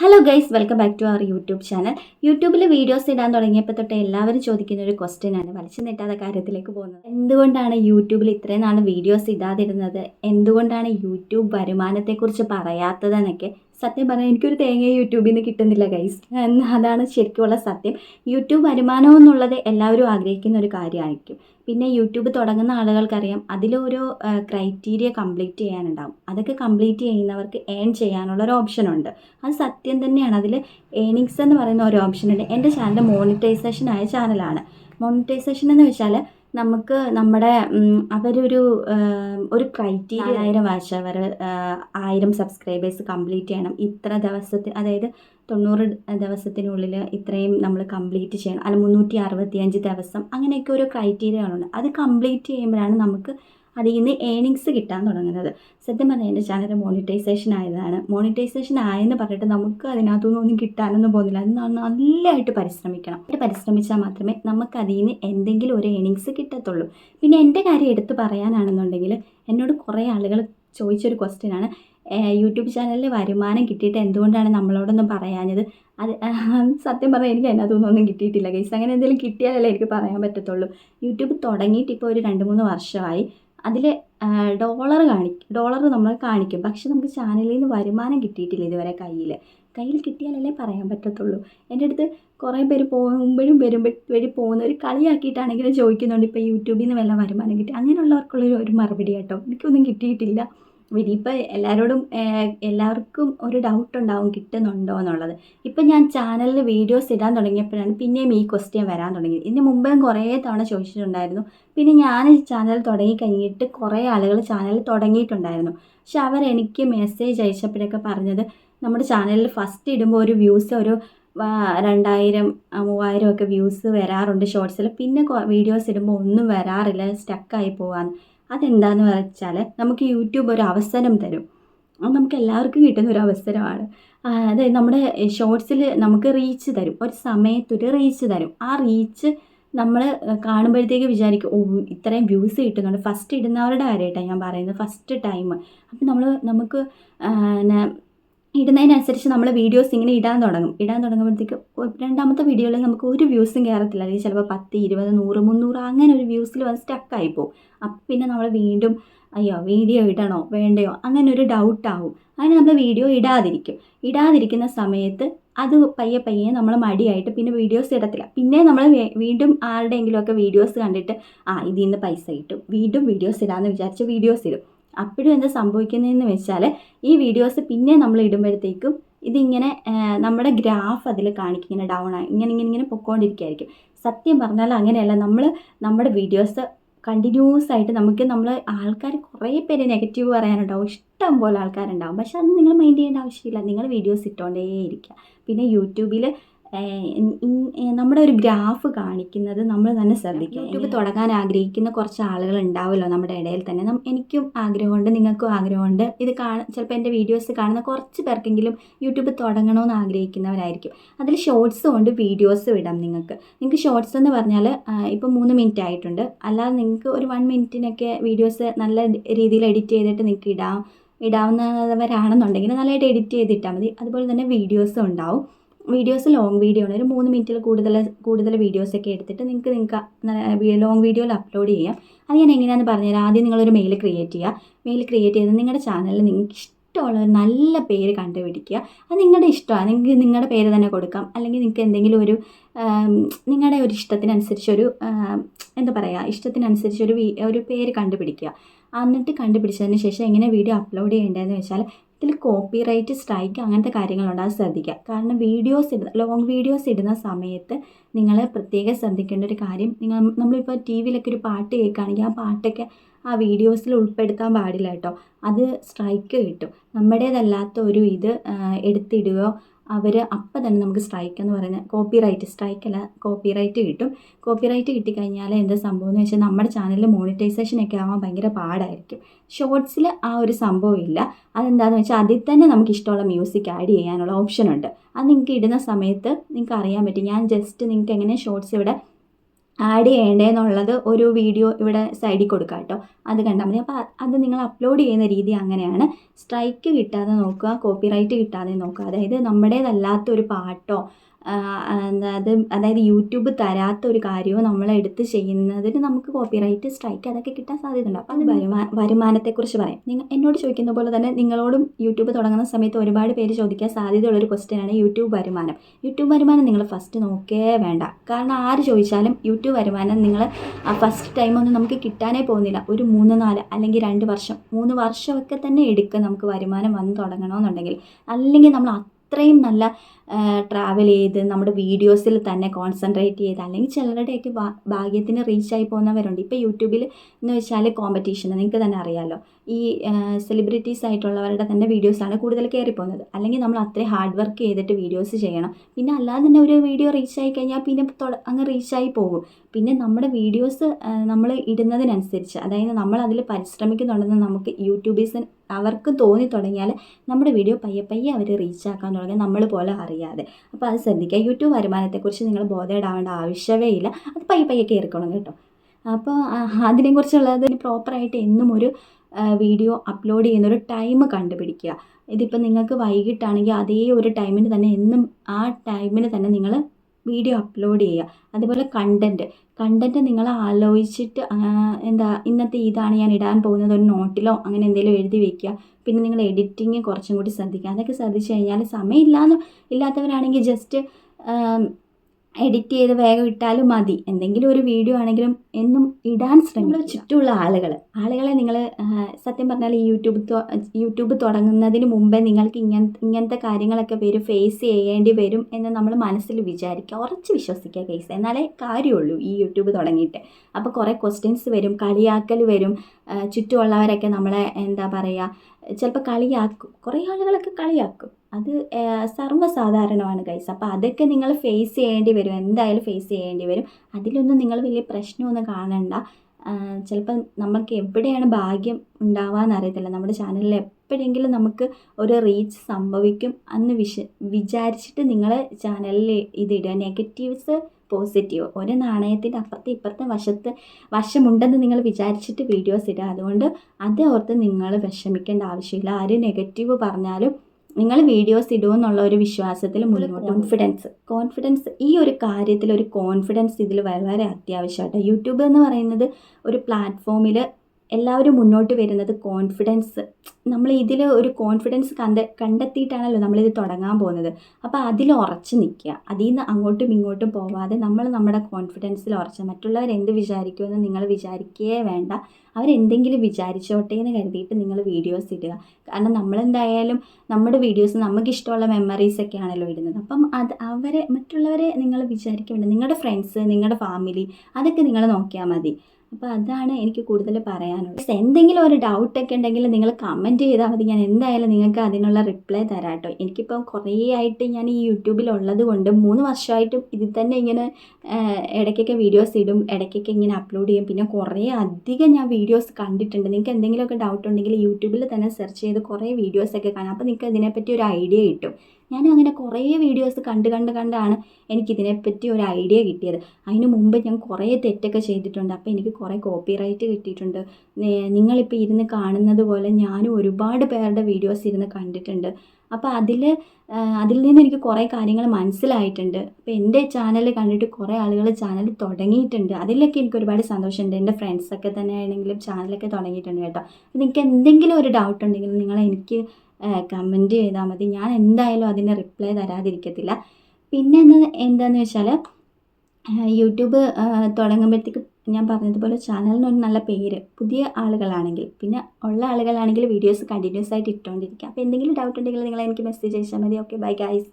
Hello guys welcome back to our YouTube channel യൂട്യൂബിൽ videos ഇടാൻ തുടങ്ങിയപ്പോൾ തൊട്ട് എല്ലാവരും ചോദിക്കുന്ന ഒരു ക്വസ്റ്റ്യൻ ആണ്. വലിച്ചു നീട്ടാതെ കാര്യത്തിലേക്ക് പോകുന്നത്. എന്തുകൊണ്ടാണ് യൂട്യൂബിൽ ഇത്രയും നാൾ വീഡിയോസ് ഇടാതിരുന്നത്? എന്തുകൊണ്ടാണ് യൂട്യൂബ് വരുമാനത്തെക്കുറിച്ച് പറയാത്തതെന്നൊക്കെ സത്യം പറഞ്ഞാൽ എനിക്കൊരു തേങ്ങ യൂട്യൂബിൽ നിന്ന് കിട്ടുന്നില്ല ഗൈസ് അതാണ് ശരിക്കുമുള്ള സത്യം. യൂട്യൂബ് വരുമാനം എന്നുള്ളത് എല്ലാവരും ആഗ്രഹിക്കുന്ന ഒരു കാര്യമായിരിക്കും. പിന്നെ യൂട്യൂബ് തുടങ്ങുന്ന ആളുകൾക്കറിയാം അതിലോരോ ക്രൈറ്റീരിയ കംപ്ലീറ്റ് ചെയ്യാനുണ്ടാവും. അതൊക്കെ കംപ്ലീറ്റ് ചെയ്യുന്നവർക്ക് ഏൺ ചെയ്യാനുള്ള ഒരു ഓപ്ഷൻ ഉണ്ട്. അത് സത്യം തന്നെയാണ്. അതിൽ ഏണിങ്സ് എന്ന് പറയുന്ന ഒരു ഓപ്ഷൻ ഉണ്ട്. എന്റെ ചാനൽ മോണിറ്റൈസേഷൻ ആയ ചാനലാണ് മോണിറ്റൈസേഷൻ എന്ന് വെച്ചാൽ നമുക്ക് നമ്മുടെ അവരൊരു ഒരു ക്രൈറ്റീരിയ ആയിരം വാച്ച് അവർ ആയിരം സബ്സ്ക്രൈബേഴ്സ് കംപ്ലീറ്റ് ചെയ്യണം. ഇത്ര ദിവസത്തിൽ അതായത് തൊണ്ണൂറ് ദിവസത്തിനുള്ളിൽ ഇത്രയും നമ്മൾ കംപ്ലീറ്റ് ചെയ്യണം. അല്ല മുന്നൂറ്റി അറുപത്തി അഞ്ച് ദിവസം അങ്ങനെയൊക്കെ ഓരോ ക്രൈറ്റീരിയകളുണ്ട് അത് കംപ്ലീറ്റ് ചെയ്യുമ്പോഴാണ് നമുക്ക് അതിൽ നിന്ന് ഏണിങ്സ് കിട്ടാൻ തുടങ്ങുന്നത്. സത്യം പറഞ്ഞാൽ എന്റെ ചാനൽ മോണിറ്റൈസേഷൻ ആയതാണ്. മോണിറ്റൈസേഷൻ ആയെന്ന് പറഞ്ഞിട്ട് നമുക്ക് അതിനകത്തുനിന്ന് ഒന്നും കിട്ടാനൊന്നും പോകുന്നില്ല. അത് നല്ലതായിട്ട് പരിശ്രമിക്കണം. പരിശ്രമിച്ചാൽ മാത്രമേ നമുക്ക് അതിൽ നിന്ന് എന്തെങ്കിലും ഒരു ഏണിങ്സ് കിട്ടത്തുള്ളൂ. പിന്നെ എന്റെ കാര്യം എടുത്ത് പറയാനാണെന്നുണ്ടെങ്കിൽ എന്നോട് കുറേ ആളുകൾ ചോദിച്ചൊരു ക്വസ്റ്റ്യനാണ് യൂട്യൂബ് ചാനലിൽ വരുമാനം കിട്ടിയിട്ട് എന്തുകൊണ്ടാണ് നമ്മളോടൊന്നും പറയാഞ്ഞത്? അത് സത്യം പറഞ്ഞാൽ എനിക്ക് അതിനകത്തൊന്നും ഒന്നും കിട്ടിയിട്ടില്ല ഗൈസ് അങ്ങനെ എന്തെങ്കിലും കിട്ടിയാലല്ലേ എനിക്ക് പറയാൻ പറ്റത്തുള്ളൂ. യൂട്യൂബ് തുടങ്ങിയിട്ട് ഇപ്പോൾ ഒരു രണ്ട് മൂന്ന് വർഷമായി. അതിൽ ഡോളർ കാണി ഡോളർ നമ്മൾ കാണിക്കും. പക്ഷെ നമുക്ക് ചാനലിൽ നിന്ന് വരുമാനം കിട്ടിയിട്ടില്ല ഇതുവരെ കയ്യിൽ കയ്യിൽ കിട്ടിയാലല്ലേ പറയാൻ പറ്റത്തുള്ളൂ. എന്റെ അടുത്ത് കുറേ പേര് പോകുമ്പോഴും വരുമ്പോൾ വഴി ഒരു കളിയാക്കിയിട്ടാണെങ്കിലും ചോദിക്കുന്നുണ്ട് ഇപ്പോൾ യൂട്യൂബിൽ നിന്ന് വല്ല വരുമാനം കിട്ടി? അങ്ങനെയുള്ളവർക്കുള്ളൊരു ഒരു മറുപടി കേട്ടോ. എനിക്കൊന്നും കിട്ടിയിട്ടില്ല. ഇനിയിപ്പോൾ എല്ലാവരോടും എല്ലാവർക്കും ഒരു ഡൗട്ട് ഉണ്ടാവും കിട്ടുന്നുണ്ടോ എന്നുള്ളത്. ഇപ്പം ഞാൻ ചാനലിൽ വീഡിയോസ് ഇടാൻ തുടങ്ങിയപ്പോഴാണ് പിന്നെയും ഈ ക്വസ്റ്റ്യൻ വരാൻ തുടങ്ങിയത്. ഇതിന് മുമ്പേ കുറേ തവണ ചോദിച്ചിട്ടുണ്ടായിരുന്നു. പിന്നെ ഞാൻ ചാനൽ തുടങ്ങി കഴിഞ്ഞിട്ട് കുറേ ആളുകൾ ചാനൽ തുടങ്ങിയിട്ടുണ്ടായിരുന്നു. പക്ഷെ അവരെനിക്ക് മെസ്സേജ് അയച്ചപ്പോഴൊക്കെ പറഞ്ഞത് നമ്മുടെ ചാനലിൽ ഫസ്റ്റ് ഇടുമ്പോൾ ഒരു വ്യൂസ് ഒരു രണ്ടായിരം മൂവായിരം ഒക്കെ വ്യൂസ് വരാറുണ്ട് ഷോർട്സിൽ പിന്നെ വീഡിയോസ് ഇടുമ്പോൾ ഒന്നും വരാറില്ല സ്റ്റക്കായി പോവാൻ അതെന്താന്ന് വെച്ചാൽ നമുക്ക് യൂട്യൂബ് ഒരു അവസരം തരും. അത് നമുക്ക് എല്ലാവർക്കും കിട്ടുന്ന ഒരു അവസരമാണ്. അതായത് നമ്മുടെ ഷോർട്സിൽ നമുക്ക് റീച്ച് തരും. ഒരു സമയത്തൊരു റീച്ച് തരും. ആ റീച്ച് നമ്മൾ കാണുമ്പോഴത്തേക്ക് വിചാരിക്കും ഓ ഇത്രയും വ്യൂസ് കിട്ടുന്നുണ്ട്. ഫസ്റ്റ് ഇടുന്നവരുടെ കാര്യമായിട്ടാണ് ഞാൻ പറയുന്നത്. ഫസ്റ്റ് ടൈം അപ്പം നമ്മൾ നമുക്ക് ഇടുന്നതിനനുസരിച്ച് നമ്മൾ വീഡിയോസ് ഇങ്ങനെ ഇടാൻ തുടങ്ങും. ഇടാൻ തുടങ്ങുമ്പോഴത്തേക്ക് രണ്ടാമത്തെ വീഡിയോയിൽ നമുക്ക് ഒരു വ്യൂസും കയറത്തില്ല അല്ലെങ്കിൽ ചിലപ്പോൾ പത്ത് ഇരുപത് നൂറ് മുന്നൂറ് അങ്ങനെ ഒരു വ്യൂസിൽ വന്ന് സ്റ്റക്കായി പോകും അപ്പം പിന്നെ നമ്മൾ വീണ്ടും അയ്യോ വീഡിയോ ഇടണോ വേണ്ടയോ അങ്ങനെ ഒരു ഡൗട്ടാവും അങ്ങനെ നമ്മൾ വീഡിയോ ഇടാതിരിക്കും. ഇടാതിരിക്കുന്ന സമയത്ത് അത് പയ്യെ പയ്യെ നമ്മൾ മടിയായിട്ട് പിന്നെ വീഡിയോസ് ഇടത്തില്ല. പിന്നെ നമ്മൾ വീണ്ടും ആരുടെയെങ്കിലുമൊക്കെ വീഡിയോസ് കണ്ടിട്ട് ആ ഇതിൽ നിന്ന് പൈസ കിട്ടും. വീണ്ടും വീഡിയോസ് ഇടാമെന്ന് വിചാരിച്ച് വീഡിയോസ് ഇടും. അപ്പോഴും എന്താ സംഭവിക്കുന്നതെന്ന് വെച്ചാൽ ഈ വീഡിയോസ് പിന്നെ നമ്മൾ ഇടുമ്പോഴത്തേക്കും ഇതിങ്ങനെ നമ്മുടെ ഗ്രാഫ് അതിൽ കാണിക്കും ഇങ്ങനെ ഡൗൺ ആയി ഇങ്ങനെ ഇങ്ങനെ ഇങ്ങനെ പൊക്കോണ്ടിരിക്കുകയായിരിക്കും സത്യം പറഞ്ഞാൽ അങ്ങനെയല്ല. നമ്മൾ നമ്മുടെ വീഡിയോസ് കണ്ടിന്യൂസ് ആയിട്ട് നമുക്ക് നമ്മൾ ആൾക്കാർ കുറേ പേര് നെഗറ്റീവ് പറയാനുണ്ടാവും ഇഷ്ടം പോലെ ആൾക്കാരുണ്ടാവും. പക്ഷെ അത് നിങ്ങൾ മൈൻഡ് ചെയ്യേണ്ട ആവശ്യമില്ല. നിങ്ങൾ വീഡിയോസ് ഇട്ടുകൊണ്ടേ ഇരിക്കുക പിന്നെ യൂട്യൂബിൽ നമ്മുടെ ഒരു ഗ്രാഫ് കാണിക്കുന്നത് നമ്മൾ തന്നെ ശ്രദ്ധിക്കുക. യൂട്യൂബ് തുടങ്ങാൻ ആഗ്രഹിക്കുന്ന കുറച്ച് ആളുകൾ ഉണ്ടാവുമല്ലോ നമ്മുടെ ഇടയിൽ തന്നെ. എനിക്കും ആഗ്രഹമുണ്ട് നിങ്ങൾക്കും ആഗ്രഹമുണ്ട്. ഇത് കാണ ചിലപ്പോൾ എന്റെ വീഡിയോസ് കാണുന്ന കുറച്ച് പേർക്കെങ്കിലും യൂട്യൂബ് തുടങ്ങണമെന്ന് ആഗ്രഹിക്കുന്നവരായിരിക്കും. അതിൽ ഷോർട്സും ഉണ്ട് വീഡിയോസ് ഇടാം നിങ്ങൾക്ക്. നിങ്ങൾക്ക് ഷോർട്സ് എന്ന് പറഞ്ഞാൽ ഇപ്പോൾ മൂന്ന് മിനിറ്റ് ആയിട്ടുണ്ട്. അല്ലാതെ നിങ്ങൾക്ക് ഒരു വൺ മിനിറ്റിനൊക്കെ വീഡിയോസ് നല്ല രീതിയിൽ എഡിറ്റ് ചെയ്തിട്ട് നിങ്ങൾക്ക് ഇടാം. ഇടാവുന്നവരാണെന്നുണ്ടെങ്കിൽ നല്ലതായിട്ട് എഡിറ്റ് ചെയ്തിട്ടാൽ മതി. അതുപോലെ തന്നെ വീഡിയോസും ഉണ്ടാവും. വീഡിയോസ് ലോങ് വീഡിയോ ആണ്. ഒരു മൂന്ന് മിനിറ്റിൽ കൂടുതൽ കൂടുതൽ വീഡിയോസൊക്കെ എടുത്തിട്ട് നിങ്ങൾക്ക് നിങ്ങൾക്ക് ലോങ് വീഡിയോയിൽ അപ്ലോഡ് ചെയ്യാം. അത് ഞാൻ എങ്ങനെയാണെന്ന് പറഞ്ഞുതരാം. ആദ്യം നിങ്ങളൊരു മെയിൽ ക്രിയേറ്റ് ചെയ്യുക മെയിൽ ക്രിയേറ്റ് ചെയ്ത് നിങ്ങളുടെ ചാനലിൽ നിങ്ങൾക്ക് ഇഷ്ടമുള്ള ഒരു നല്ല പേര് കണ്ടുപിടിക്കുക. അത് നിങ്ങളുടെ ഇഷ്ടമാണ്. നിങ്ങൾക്ക് നിങ്ങളുടെ പേര് തന്നെ കൊടുക്കാം. അല്ലെങ്കിൽ നിങ്ങൾക്ക് എന്തെങ്കിലും ഒരു നിങ്ങളുടെ ഒരു ഇഷ്ടത്തിനനുസരിച്ചൊരു എന്താ പറയുക ഇഷ്ടത്തിനനുസരിച്ചൊരു ഒരു പേര് കണ്ടുപിടിക്കുക. എന്നിട്ട് കണ്ടുപിടിച്ചതിന് ശേഷം എങ്ങനെ വീഡിയോ അപ്ലോഡ് ചെയ്യേണ്ടതെന്ന് വെച്ചാൽ ഇതിൽ കോപ്പി റൈറ്റ് സ്ട്രൈക്ക് അങ്ങനത്തെ കാര്യങ്ങളുണ്ട്. അത് ശ്രദ്ധിക്കുക. കാരണം വീഡിയോസ് ഇടുന്ന ലോങ് വീഡിയോസ് ഇടുന്ന സമയത്ത് നിങ്ങൾ പ്രത്യേകം ശ്രദ്ധിക്കേണ്ട ഒരു കാര്യം നിങ്ങൾ നമ്മളിപ്പോൾ ടി വിയിലൊക്കെ ഒരു പാട്ട് കേൾക്കുകയാണെങ്കിൽ ആ പാട്ടൊക്കെ ആ വീഡിയോസിൽ ഉൾപ്പെടുത്താൻ പാടില്ല കേട്ടോ. അത് സ്ട്രൈക്ക് കിട്ടും. നമ്മുടേതല്ലാത്ത ഒരു ഇത് എടുത്തിടുകയോ അവർ അപ്പം തന്നെ നമുക്ക് സ്ട്രൈക്ക് എന്ന് പറയുന്ന കോപ്പി റൈറ്റ് സ്ട്രൈക്ക് അല്ല കോപ്പി റൈറ്റ് കിട്ടും. കോപ്പി റൈറ്റ് കിട്ടിക്കഴിഞ്ഞാൽ എന്താ സംഭവം എന്ന് വെച്ചാൽ നമ്മുടെ ചാനലിൽ മോണിറ്റൈസേഷൻ ഒക്കെ ആവാൻ ഭയങ്കര പാടായിരിക്കും. ഷോർട്സിൽ ആ ഒരു സംഭവം ഇല്ല. അതെന്താണെന്ന് വെച്ചാൽ അതിൽ തന്നെ നമുക്ക് ഇഷ്ടമുള്ള മ്യൂസിക് ആഡ് ചെയ്യാനുള്ള ഓപ്ഷൻ ഉണ്ട്. അത് നിങ്ങൾക്ക് ഇടുന്ന സമയത്ത് നിങ്ങൾക്ക് അറിയാൻ പറ്റും. ഞാൻ ജസ്റ്റ് നിങ്ങൾക്ക് എങ്ങനെ ഷോർട്സ് ഇവിടെ ആഡ് ചെയ്യേണ്ടതെന്നുള്ളത് ഒരു വീഡിയോ ഇവിടെ സൈഡിൽ കൊടുക്കാം കേട്ടോ. അത് കണ്ടാൽ മതി. അപ്പോൾ അത് നിങ്ങൾ അപ്ലോഡ് ചെയ്യുന്ന രീതി അങ്ങനെയാണ്. സ്ട്രൈക്ക് കിട്ടാതെ നോക്കുക കോപ്പിറൈറ്റ് കിട്ടാതെ നോക്കുക. അതായത് നമ്മുടേതല്ലാത്ത ഒരു പാട്ടോ അത് അതായത് യൂട്യൂബ് തരാത്ത ഒരു കാര്യമോ നമ്മളെടുത്ത് ചെയ്യുന്നതിന് നമുക്ക് കോപ്പിറൈറ്റ് സ്ട്രൈക്ക് അതൊക്കെ കിട്ടാൻ സാധ്യതയുണ്ട്. അപ്പോൾ അത് വരുമാ വരുമാനത്തെക്കുറിച്ച് പറയാം. നിങ്ങൾ എന്നോട് ചോദിക്കുന്ന പോലെ തന്നെ നിങ്ങളോടും യൂട്യൂബ് തുടങ്ങുന്ന സമയത്ത് ഒരുപാട് പേര് ചോദിക്കാൻ സാധ്യതയുള്ളൊരു ക്വസ്റ്റ്യനാണ് യൂട്യൂബ് വരുമാനം. യൂട്യൂബ് വരുമാനം നിങ്ങൾ ഫസ്റ്റ് നോക്കേ വേണ്ട. കാരണം ആര് ചോദിച്ചാലും യൂട്യൂബ് വരുമാനം നിങ്ങൾ ഫസ്റ്റ് ടൈമൊന്നും നമുക്ക് കിട്ടാനേ പോകുന്നില്ല. ഒരു മൂന്ന് നാല് അല്ലെങ്കിൽ രണ്ട് വർഷം മൂന്ന് വർഷമൊക്കെ തന്നെ എടുക്കുക നമുക്ക് വരുമാനം വന്ന് തുടങ്ങണമെന്നുണ്ടെങ്കിൽ അല്ലെങ്കിൽ നമ്മൾ അത്രയും നല്ല ട്രാവൽ ചെയ്ത് നമ്മുടെ വീഡിയോസിൽ തന്നെ കോൺസെൻട്രേറ്റ് ചെയ്ത് അല്ലെങ്കിൽ ചിലരുടെയൊക്കെ ഭാഗ്യത്തിന് റീച്ചായി പോകുന്നവരുണ്ട്. ഇപ്പോൾ യൂട്യൂബിൽ എന്ന് വെച്ചാൽ കോമ്പറ്റീഷൻ നിങ്ങൾക്ക് തന്നെ അറിയാമല്ലോ ഈ സെലിബ്രിറ്റീസ് ആയിട്ടുള്ളവരുടെ തന്നെ വീഡിയോസാണ് കൂടുതൽ കയറി പോകുന്നത് അല്ലെങ്കിൽ നമ്മൾ അത്രയും ഹാർഡ് വർക്ക് ചെയ്തിട്ട് വീഡിയോസ് ചെയ്യണം. പിന്നെ അല്ലാതെ തന്നെ ഒരു വീഡിയോ റീച്ചായി കഴിഞ്ഞാൽ പിന്നെ അങ്ങ് റീച്ചായി പോകും. പിന്നെ നമ്മുടെ വീഡിയോസ് നമ്മൾ ഇടുന്നതിനനുസരിച്ച് അതായത് നമ്മൾ അതിൽ പരിശ്രമിക്കുന്നുണ്ടെന്ന് നമുക്ക് യൂട്യൂബേഴ്സിന് അവർക്ക് തോന്നി തുടങ്ങിയാൽ നമ്മുടെ വീഡിയോ പയ്യെ പയ്യെ അവർ റീച്ചാക്കാൻ തുടങ്ങി. നമ്മൾ പോലെ അറിയാതെ. അപ്പോൾ അത് ശ്രദ്ധിക്കുക. യൂട്യൂബ് വരുമാനത്തെക്കുറിച്ച് നിങ്ങൾ ബോധേടാവേണ്ട ആവശ്യമേ ഇല്ല അത് പയ്യെ പയ്യെ കയറിക്കോളും കേട്ടോ. അപ്പോൾ അതിനെക്കുറിച്ചുള്ളത് പ്രോപ്പറായിട്ട് എന്നും ഒരു വീഡിയോ അപ്ലോഡ് ചെയ്യുന്ന ഒരു ടൈം കണ്ടുപിടിക്കുക. ഇതിപ്പോൾ നിങ്ങൾക്ക് വൈകിട്ടാണെങ്കിൽ അതേ ഒരു ടൈമിന് തന്നെ എന്നും ആ ടൈമിന് തന്നെ നിങ്ങൾ വീഡിയോ അപ്ലോഡ് ചെയ്യുക. അതുപോലെ കണ്ടന്റ് കണ്ടന്റ് നിങ്ങൾ ആലോചിച്ചിട്ട് എന്താ ഇന്നത്തെ ഇതാണ് ഞാൻ ഇടാൻ പോകുന്നത് ഒരു നോട്ടിലോ അങ്ങനെ എന്തെങ്കിലും എഴുതി വെക്കുക. പിന്നെ നിങ്ങൾ എഡിറ്റിങ് കുറച്ചും കൂടി ശ്രദ്ധിക്കുക. അതൊക്കെ ശ്രദ്ധിച്ചു കഴിഞ്ഞാൽ സമയമില്ലാന്ന് ഇല്ലാത്തവരാണെങ്കിൽ ജസ്റ്റ് എഡിറ്റ് ചെയ്ത് വേഗം ഇട്ടാലും മതി. എന്തെങ്കിലും ഒരു വീഡിയോ ആണെങ്കിലും എന്നും ഇടാൻ ശ്രമിക്കും ചുറ്റുമുള്ള ആളുകൾ ആളുകളെ നിങ്ങൾ സത്യം പറഞ്ഞാൽ ഈ യൂട്യൂബ് യൂട്യൂബ് തുടങ്ങുന്നതിന് മുമ്പേ നിങ്ങൾക്ക് ഇങ്ങനെ ഇങ്ങനത്തെ കാര്യങ്ങളൊക്കെ വരും ഫേസ് ചെയ്യേണ്ടി വരും എന്ന് നമ്മൾ മനസ്സിൽ വിചാരിക്കുക. ഉറച്ച് വിശ്വസിക്കുക കേസ് എന്നാലേ കാര്യമുള്ളൂ ഈ യൂട്യൂബ് തുടങ്ങിയിട്ട്. അപ്പോൾ കുറേ ക്വസ്റ്റ്യൻസ് വരും കളിയാക്കൽ വരും. ചുറ്റുമുള്ളവരൊക്കെ നമ്മളെ എന്താ പറയുക ചിലപ്പോൾ കളിയാക്കും. കുറേ ആളുകളൊക്കെ കളിയാക്കും. അത് സർവസാധാരണമാണ് ഗൈസ് അപ്പോൾ അതൊക്കെ നിങ്ങൾ ഫേസ് ചെയ്യേണ്ടി വരും. എന്തായാലും ഫേസ് ചെയ്യേണ്ടി വരും. അതിലൊന്നും നിങ്ങൾ വലിയ പ്രശ്നമൊന്നും കാണണ്ട. ചിലപ്പോൾ നമുക്ക് എവിടെയാണ് ഭാഗ്യം ഉണ്ടാവാന്ന് അറിയത്തില്ല നമ്മുടെ ചാനലിൽ എപ്പോഴെങ്കിലും നമുക്ക് ഒരു റീച്ച് സംഭവിക്കും അന്ന് വിശ വിചാരിച്ചിട്ട് നിങ്ങൾ ചാനലിൽ ഇതിടുക. നെഗറ്റീവ്സ് പോസിറ്റീവ് ഒരു നാണയത്തിന്റെ അപ്പുറത്തെ ഇപ്പുറത്തെ വശത്ത് വശമുണ്ടെന്ന് നിങ്ങൾ വിചാരിച്ചിട്ട് വീഡിയോസ് ഇടുക. അതുകൊണ്ട് അത് ഓർത്ത് നിങ്ങൾ വിഷമിക്കേണ്ട ആവശ്യമില്ല. ആര് നെഗറ്റീവ് പറഞ്ഞാലും നിങ്ങൾ വീഡിയോസ് ഇടുമെന്നുള്ള ഒരു വിശ്വാസത്തിൽ മുന്നോട്ട് കോൺഫിഡൻസ് കോൺഫിഡൻസ് ഈ ഒരു കാര്യത്തിൽ ഒരു കോൺഫിഡൻസ് ഇതിൽ വളരെ അത്യാവശ്യമായിട്ട് യൂട്യൂബ് എന്ന് പറയുന്നത് ഒരു പ്ലാറ്റ്ഫോമിൽ എല്ലാവരും മുന്നോട്ട് വരുന്നത് കോൺഫിഡൻസ് നമ്മൾ ഇതിൽ ഒരു കോൺഫിഡൻസ് കണ്ട കണ്ടെത്തിയിട്ടാണല്ലോ നമ്മളിത് തുടങ്ങാൻ പോകുന്നത്. അപ്പോൾ അതിൽ ഉറച്ച് നിൽക്കുക. അതിൽ നിന്ന് അങ്ങോട്ടും ഇങ്ങോട്ടും പോവാതെ നമ്മൾ നമ്മുടെ കോൺഫിഡൻസിൽ ഉറച്ച്. മറ്റുള്ളവർ എന്ത് വിചാരിക്കുമെന്ന് നിങ്ങൾ വിചാരിക്കുകയേ വേണ്ട. അവരെന്തെങ്കിലും വിചാരിച്ചോട്ടെ എന്ന് കരുതിയിട്ട് നിങ്ങൾ വീഡിയോസ് ഇടുക. കാരണം നമ്മളെന്തായാലും നമ്മുടെ വീഡിയോസ് നമുക്ക് ഇഷ്ടമുള്ള മെമ്മറീസ് ഒക്കെ ആണല്ലോ ഇടുന്നത്. അപ്പം അത് അവരെ മറ്റുള്ളവരെ നിങ്ങൾ വിചാരിക്കേണ്ട. നിങ്ങളുടെ ഫ്രണ്ട്സ് നിങ്ങളുടെ ഫാമിലി അതൊക്കെ നിങ്ങൾ നോക്കിയാൽ മതി. അപ്പോൾ അതാണ് എനിക്ക് കൂടുതൽ പറയാനുള്ളത്. എന്തെങ്കിലും ഒരു ഡൗട്ടൊക്കെ ഉണ്ടെങ്കിൽ നിങ്ങൾ കമന്റ് ചെയ്താൽ മതി. ഞാൻ എന്തായാലും നിങ്ങൾക്ക് അതിനുള്ള റിപ്ലൈ തരാം കേട്ടോ എനിക്കിപ്പോൾ കുറേ ആയിട്ട് ഞാൻ ഈ യൂട്യൂബിലുള്ളത് കൊണ്ട് മൂന്ന് വർഷമായിട്ടും ഇതിൽ തന്നെ ഇങ്ങനെ ഇടയ്ക്കൊക്കെ വീഡിയോസ് ഇടും. ഇടയ്ക്കൊക്കെ ഇങ്ങനെ അപ്ലോഡ് ചെയ്യും. പിന്നെ കുറേ അധികം ഞാൻ വീഡിയോസ് കണ്ടിട്ടുണ്ട്. നിങ്ങൾക്ക് എന്തെങ്കിലുമൊക്കെ ഡൗട്ട് ഉണ്ടെങ്കിൽ യൂട്യൂബിൽ തന്നെ സെർച്ച് ചെയ്ത് കുറേ വീഡിയോസൊക്കെ കാണാം. അപ്പോൾ നിങ്ങൾക്ക് ഇതിനെപ്പറ്റി ഒരു ഐഡിയ കിട്ടും. ഞാൻ അങ്ങനെ കുറേ വീഡിയോസ് കണ്ട് കണ്ട് കണ്ടാണ് എനിക്കിതിനെപ്പറ്റി ഒരു ഐഡിയ കിട്ടിയത്. അതിന് മുമ്പ് ഞാൻ കുറേ തെറ്റൊക്കെ ചെയ്തിട്ടുണ്ട്. അപ്പോൾ എനിക്ക് കുറേ കോപ്പിറൈറ്റ് കിട്ടിയിട്ടുണ്ട്. നിങ്ങളിപ്പോൾ ഇരുന്ന് കാണുന്നത് പോലെ ഞാനും ഒരുപാട് പേരുടെ വീഡിയോസ് ഇരുന്ന് കണ്ടിട്ടുണ്ട്. അപ്പോൾ അതിൽ അതിൽ നിന്ന് എനിക്ക് കുറേ കാര്യങ്ങൾ മനസ്സിലായിട്ടുണ്ട്. അപ്പോൾ എന്റെ ചാനൽ കണ്ടിട്ട് കുറേ ആളുകൾ ചാനൽ തുടങ്ങിയിട്ടുണ്ട്. അതിലൊക്കെ എനിക്ക് ഒരുപാട് സന്തോഷമുണ്ട്. എന്റെ ഫ്രണ്ട്സൊക്കെ തന്നെ ആണെങ്കിലും ചാനലൊക്കെ തുടങ്ങിയിട്ടുണ്ട് കേട്ടോ. നിങ്ങൾക്ക് എന്തെങ്കിലും ഒരു ഡൗട്ട് ഉണ്ടെങ്കിൽ നിങ്ങൾ എനിക്ക് കമന്റ് ചെയ്താൽ മതി. ഞാൻ എന്തായാലും അതിന് റിപ്ലൈ തരാതിരിക്കത്തില്ല. പിന്നെ എന്ന് എന്താണെന്ന് വെച്ചാൽ യൂട്യൂബ് തുടങ്ങുമ്പോഴത്തേക്ക് ഞാൻ പറഞ്ഞതുപോലെ ചാനലിനൊരു നല്ല പേര്. പുതിയ ആളുകളാണെങ്കിൽ പിന്നെ ഉള്ള ആളുകളാണെങ്കിൽ വീഡിയോസ് കണ്ടിന്യൂസ് ആയിട്ട് ഇട്ടുകൊണ്ടിരിക്കുക അപ്പോൾ എന്തെങ്കിലും ഡൗട്ട് ഉണ്ടെങ്കിൽ നിങ്ങൾ എനിക്ക് മെസ്സേജ് അയച്ചാൽ മതി. Okay bye guys